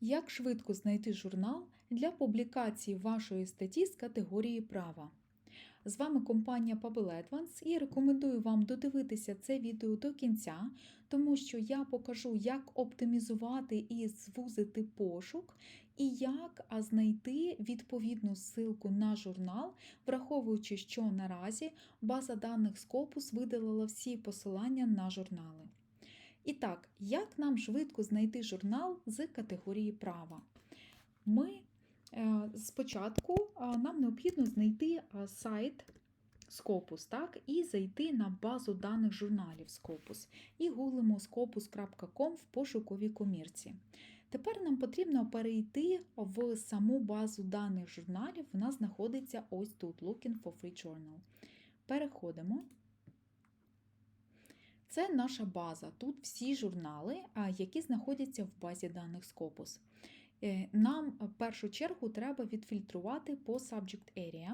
Як швидко знайти журнал для публікації вашої статті з категорії права? З вами компанія Pabel Advance і рекомендую вам додивитися це відео до кінця, тому що я покажу, як оптимізувати і звузити пошук, і як знайти відповідну ссылку на журнал, враховуючи, що наразі база даних Scopus видалила всі посилання на журнали. І так, як нам швидко знайти журнал з категорії права? Ми е, спочатку е, нам необхідно знайти е, сайт Scopus, так, і зайти на базу даних журналів Scopus. І гуглимо scopus.com в пошуковій комірці. Тепер нам потрібно перейти в саму базу даних журналів. Вона знаходиться ось тут: Looking for Free Journal. Переходимо. Це наша база. Тут всі журнали, які знаходяться в базі даних Scopus. Е, Нам в першу чергу треба відфільтрувати по Subject Area.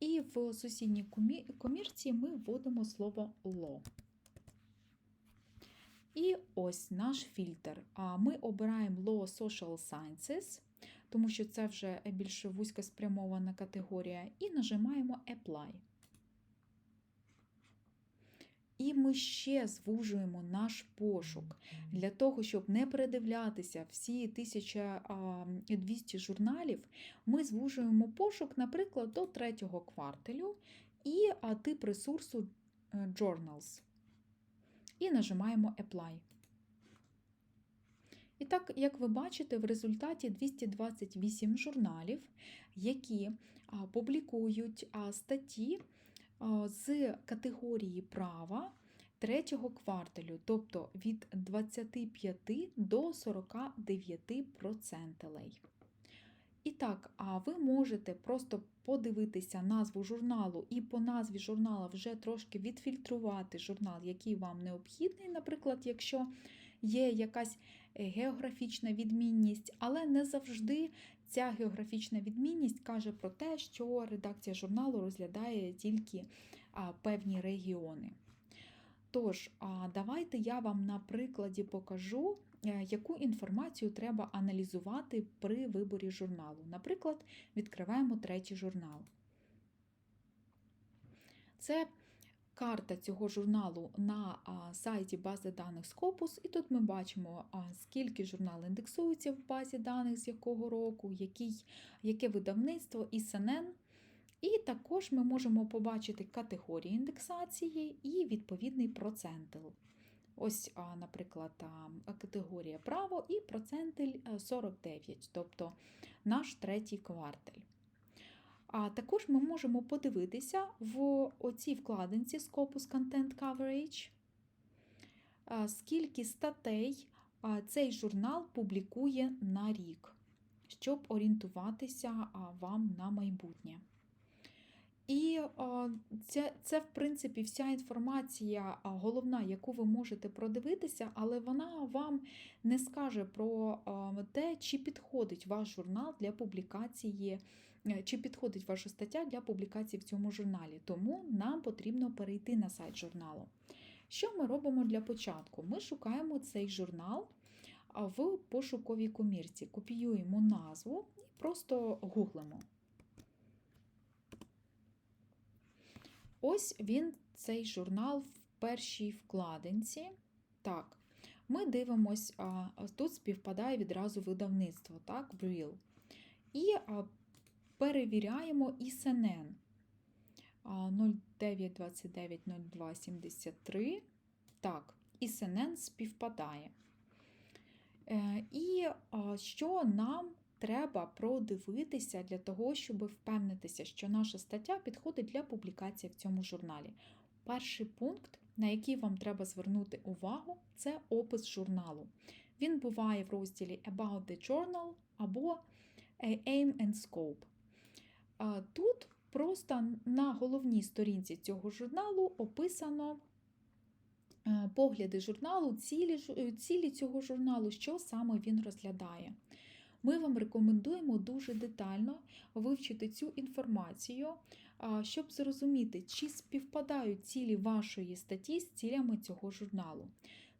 І в сусідній комірці ми вводимо слово law. І ось наш фільтр. Ми обираємо Law Social Sciences, тому що це вже більш вузько спрямована категорія, і нажимаємо Apply. І ми ще звужуємо наш пошук для того, щоб не передивлятися всі 1200 журналів. Ми звужуємо пошук, наприклад, до третього кварталю і тип ресурсу е, Journals. І нажимаємо Apply. І так, як ви бачите, в результаті 228 журналів, які публікують статті з категорії права третього кварталю, тобто від 25 до 49%. І так, а ви можете просто подивитися назву журналу і по назві журнала вже трошки відфільтрувати журнал, який вам необхідний, наприклад, якщо є якась географічна відмінність, але не завжди ця географічна відмінність каже про те, що редакція журналу розглядає тільки певні регіони. Тож, давайте я вам на прикладі покажу, е, яку інформацію треба аналізувати при виборі журналу. Наприклад, відкриваємо третій журнал. Це карта цього журналу на сайті бази даних Scopus, і тут ми бачимо, скільки журнал індексується в базі даних, з якого року, який, яке видавництво СНН. І також ми можемо побачити категорії індексації і відповідний процентил. Ось, наприклад, категорія право і процентиль 49, тобто наш третій кварталь. А також ми можемо подивитися в оцій вкладинці Scopus Content Coverage, скільки статей цей журнал публікує на рік, щоб орієнтуватися вам на майбутнє. І це, це, в принципі, вся інформація головна, яку ви можете продивитися, але вона вам не скаже про те, чи підходить ваш журнал для публікації, е, чи підходить ваша стаття для публікації в цьому журналі. Тому нам потрібно перейти на сайт журналу. Що ми робимо для початку? Ми шукаємо цей журнал в пошуковій комірці, копіюємо назву і просто гуглимо. Ось він, цей журнал в першій вкладинці. Так, ми дивимось, а, тут співпадає відразу видавництво, так, Brill. І а, перевіряємо ІСНН 09290273. Так, ІСНН співпадає. Е, І що нам треба продивитися для того, щоб впевнитися, що наша стаття підходить для публікації в цьому журналі. Перший пункт, на який вам треба звернути увагу, це опис журналу. Він буває в розділі About the Journal або Aim and Scope. Тут просто на головній сторінці цього журналу описано погляди журналу, цілі, цілі цього журналу, що саме він розглядає. Ми вам рекомендуємо дуже детально вивчити цю інформацію, щоб зрозуміти, чи співпадають цілі вашої статті з цілями цього журналу.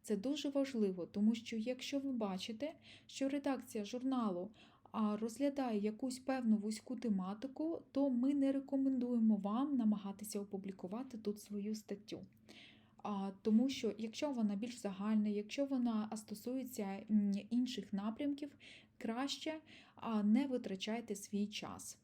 Це дуже важливо, тому що якщо ви бачите, що редакція журналу розглядає якусь певну вузьку тематику, то ми не рекомендуємо вам намагатися опублікувати тут свою статтю. Тому що якщо вона більш загальна, якщо вона стосується інших напрямків, краще не витрачайте свій час.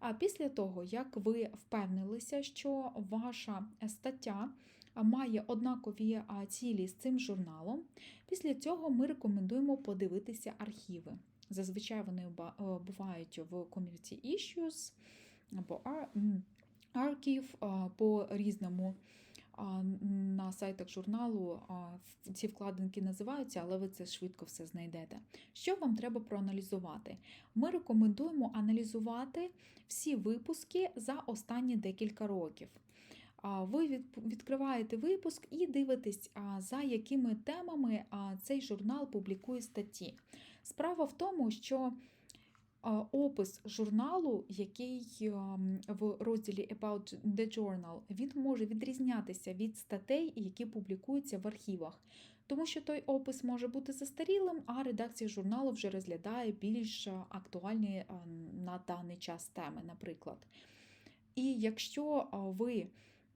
А після того, як ви впевнилися, що ваша стаття має однакові цілі з цим журналом, після цього ми рекомендуємо подивитися архіви. Зазвичай вони е, бувають в Community Issues або Ar- Archive по різному. На сайтах журналу ці вкладинки називаються, але ви це швидко все знайдете. Що вам треба проаналізувати? Ми рекомендуємо аналізувати всі випуски за останні декілька років. Ви відкриваєте випуск і дивитесь, за якими темами цей журнал публікує статті. Справа в тому, що опис журналу, який ем, в розділі About the Journal, він може відрізнятися від статей, які публікуються в архівах. Тому що той опис може бути застарілим, а редакція журналу вже розглядає більш е, актуальні е, на даний час теми, наприклад. І якщо ви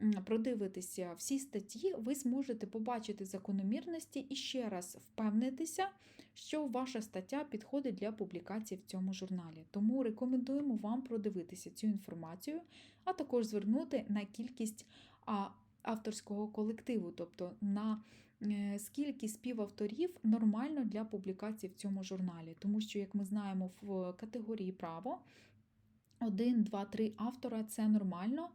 м, продивитеся всі статті, ви зможете побачити закономірності і ще раз впевнитися, що ваша стаття підходить для публікації в цьому журналі. Тому рекомендуємо вам продивитися цю інформацію, а також звернути на кількість авторського колективу, тобто на е, скільки співавторів нормально для публікації в цьому журналі. Тому що, як ми знаємо, в категорії право один, два, три автора це нормально.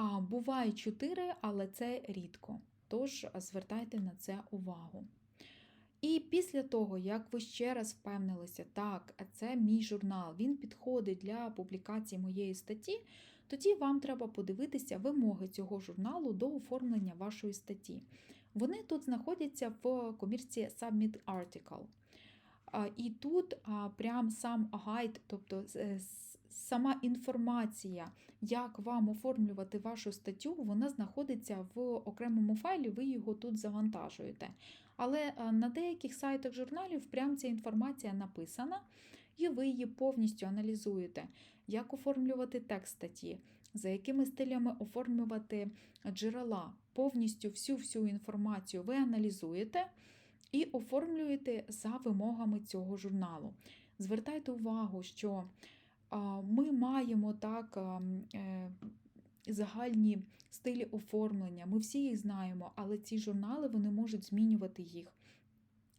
А буває чотири, але це рідко. Тож звертайте на це увагу. І після того, як ви ще раз впевнилися, так, це мій журнал, він підходить для публікації моєї статті, тоді вам треба подивитися вимоги цього журналу до оформлення вашої статті. Вони тут знаходяться в комірці Submit Article. І тут прям сам гайд, тобто с- сама інформація, як вам оформлювати вашу статтю, вона знаходиться в окремому файлі, ви його тут завантажуєте. Але на деяких сайтах журналів прям ця інформація написана, і ви її повністю аналізуєте, як оформлювати текст статті, за якими стилями оформлювати джерела, повністю всю-всю інформацію ви аналізуєте і оформлюєте за вимогами цього журналу. Звертайте увагу, що ми маємо так е, загальні стилі оформлення, ми всі їх знаємо, але ці журнали вони можуть змінювати їх.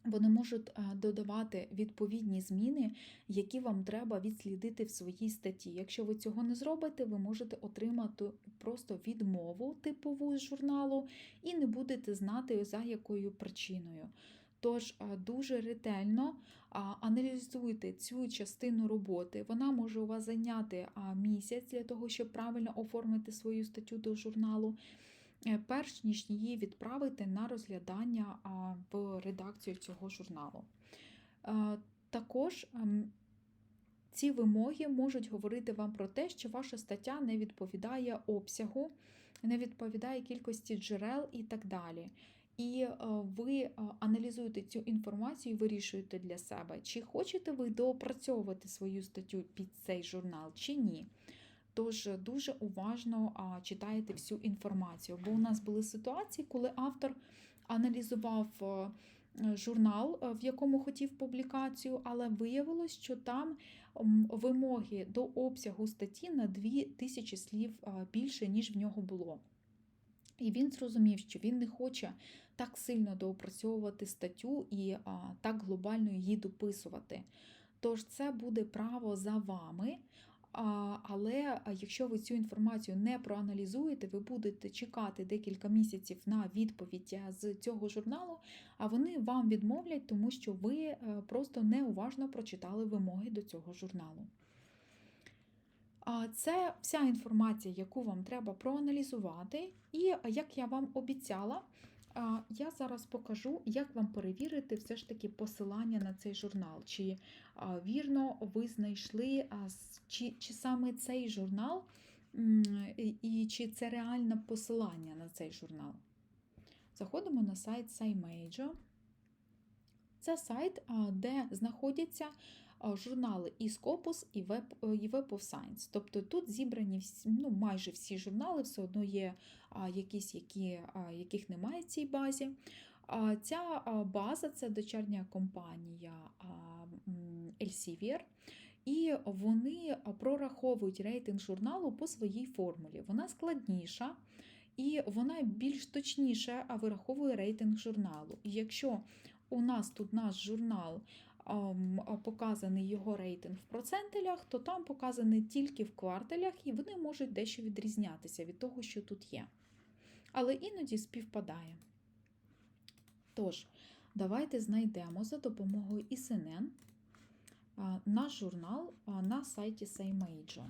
Вони можуть е, додавати відповідні зміни, які вам треба відслідити в своїй статті. Якщо ви цього не зробите, ви можете отримати просто відмову типову з журналу і не будете знати, за якою причиною. Тож е, дуже ретельно аналізуйте цю частину роботи. Вона може у вас зайняти місяць для того, щоб правильно оформити свою статтю до журналу, е, перш ніж її відправити на розглядання в редакцію цього журналу. Е, Також ем, ці вимоги можуть говорити вам про те, що ваша стаття не відповідає обсягу, не відповідає кількості джерел і так далі. І е, ви е, аналізуєте цю інформацію і вирішуєте для себе, чи хочете ви доопрацьовувати свою статтю під цей журнал, чи ні. Тож дуже уважно читаєте всю інформацію. Бо у нас були ситуації, коли автор аналізував е, е, журнал, е, в якому хотів публікацію, але виявилось, що там вимоги до обсягу статті на 2000 слів е, більше, ніж в нього було. І він зрозумів, що він не хоче так сильно доопрацьовувати статтю і а, так глобально її дописувати. Тож це буде право за вами. Але якщо ви цю інформацію не проаналізуєте, ви будете чекати декілька місяців на відповідь з цього журналу, а вони вам відмовлять, тому що ви е, просто неуважно прочитали вимоги до цього журналу. Це вся інформація, яку вам треба проаналізувати. І як я вам обіцяла, я зараз покажу, як вам перевірити все ж таки посилання на цей журнал. Чи вірно ви знайшли, чи, чи саме цей журнал, і чи це реальне посилання на цей журнал. заходимо на сайт SciMajor. Це сайт, де знаходяться журнали і Scopus, і Web, е, і Web of Science. Тобто тут зібрані ну, майже всі журнали, все одно є якісь, які, яких немає в цій базі. Ця база це дочерня компанія Elsevier. І вони прораховують рейтинг журналу по своїй формулі. Вона складніша і вона більш точніше вираховує рейтинг журналу. І якщо у нас тут наш журнал показаний його рейтинг в процентелях, то там показаний тільки в кварталях, і вони можуть дещо відрізнятися від того, що тут є. Але іноді співпадає. Тож, давайте знайдемо за допомогою ISNN наш журнал на сайті SciMajor.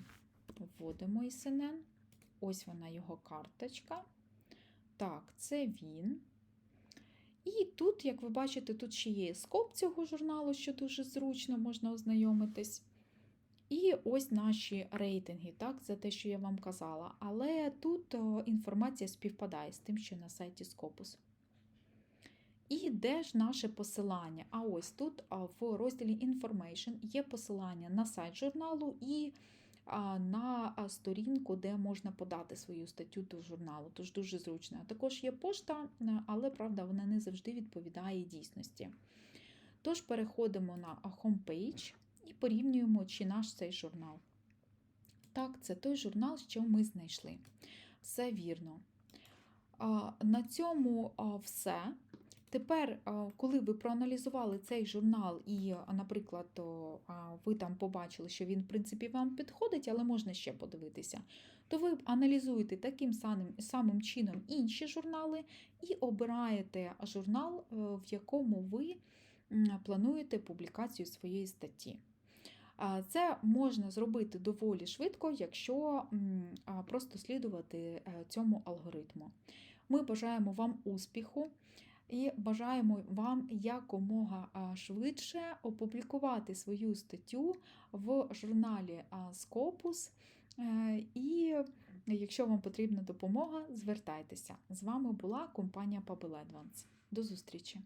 Вводимо ISNN. Ось вона його карточка. Так, це він. І тут, як ви бачите, тут ще є скоп цього журналу, що дуже зручно можна ознайомитись. І ось наші рейтинги, так, за те, що я вам казала. Але тут інформація співпадає з тим, що на сайті Scopus. І де ж наше посилання? А ось тут в розділі Information є посилання на сайт журналу і на сторінку, де можна подати свою статтю до журналу. Тож дуже зручно. Також є пошта, е, але правда, вона не завжди відповідає дійсності. Тож переходимо на homepage і порівнюємо, чи наш цей журнал. Так, це той журнал, що ми знайшли. Все вірно. На цьому все. Тепер, коли ви проаналізували цей журнал, і, наприклад, ви там побачили, що він, в принципі, вам підходить, але можна ще подивитися, то ви аналізуєте таким самим, чином інші журнали і обираєте журнал, е, в якому ви плануєте публікацію своєї статті. Це можна зробити доволі швидко, якщо просто слідувати е, цьому алгоритму. Ми бажаємо вам успіху і бажаємо вам якомога швидше опублікувати свою статтю в журналі Scopus. Е, І якщо вам потрібна допомога, звертайтеся. З вами була компанія Pabel Advance. До зустрічі!